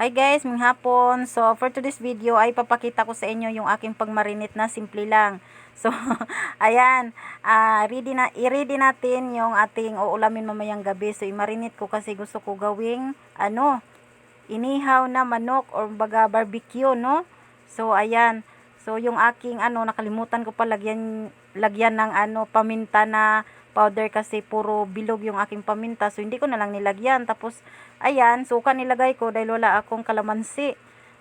Hi guys, mga hapon. So, for today's video ay papakita ko sa inyo yung aking pagmarinate na simple lang. So, ayan, ah ready na, i-ready natin yung ating uulamin mamayang gabi. So, i-marinate ko kasi gusto ko gawing, ano, inihaw na manok or baga barbecue, no? So, ayan. So, yung aking, ano, nakalimutan ko pa lagyan, lagyan ng, ano, paminta na powder kasi puro bilog yung aking paminta. So, hindi ko na lang nilagyan. Tapos, ayan, suka nilagay ko dahil wala akong kalamansi.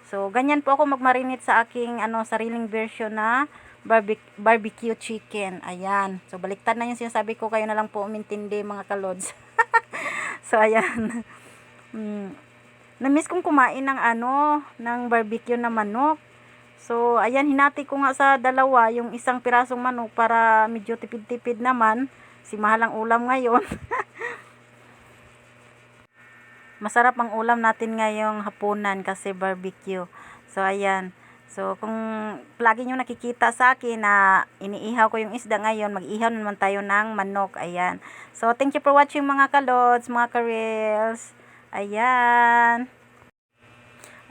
So, ganyan po ako magmarinate sa aking, ano, sariling version na barbe- barbecue chicken. Ayan. So, baliktad na yung sinasabi ko. Kayo na lang po umintindi, mga kalods. so, ayan. Mm. Namiss kong kumain ng, ano, ng barbecue na manok. So, ayan, hinati ko nga sa dalawa yung isang pirasong manok para medyo tipid-tipid naman. Si mahalang ulam ngayon. Masarap ang ulam natin ngayong hapunan kasi barbecue. So, ayan. So, kung lagi nyo nakikita sa akin na iniihaw ko yung isda ngayon, mag-ihaw naman tayo ng manok. Ayan. So, thank you for watching mga kalods, mga karels. Ayan.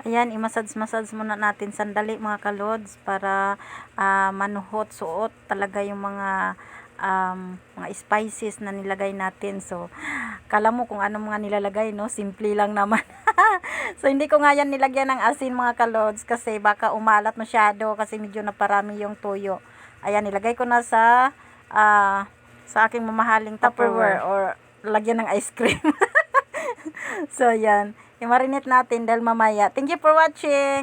Ayan, i-massage-massage muna natin sandali mga kalods para ah, manuhot, suot talaga yung mga um, mga spices na nilagay natin. So, kala mo kung ano mga nilalagay, no? Simple lang naman. so, hindi ko nga yan nilagyan ng asin mga kalods kasi baka umalat masyado kasi medyo naparami yung tuyo. Ayan, nilagay ko na sa ah, sa aking mamahaling Tupperware or lagyan ng ice cream. so, ayan. I-marinate natin dahil mamaya. Thank you for watching!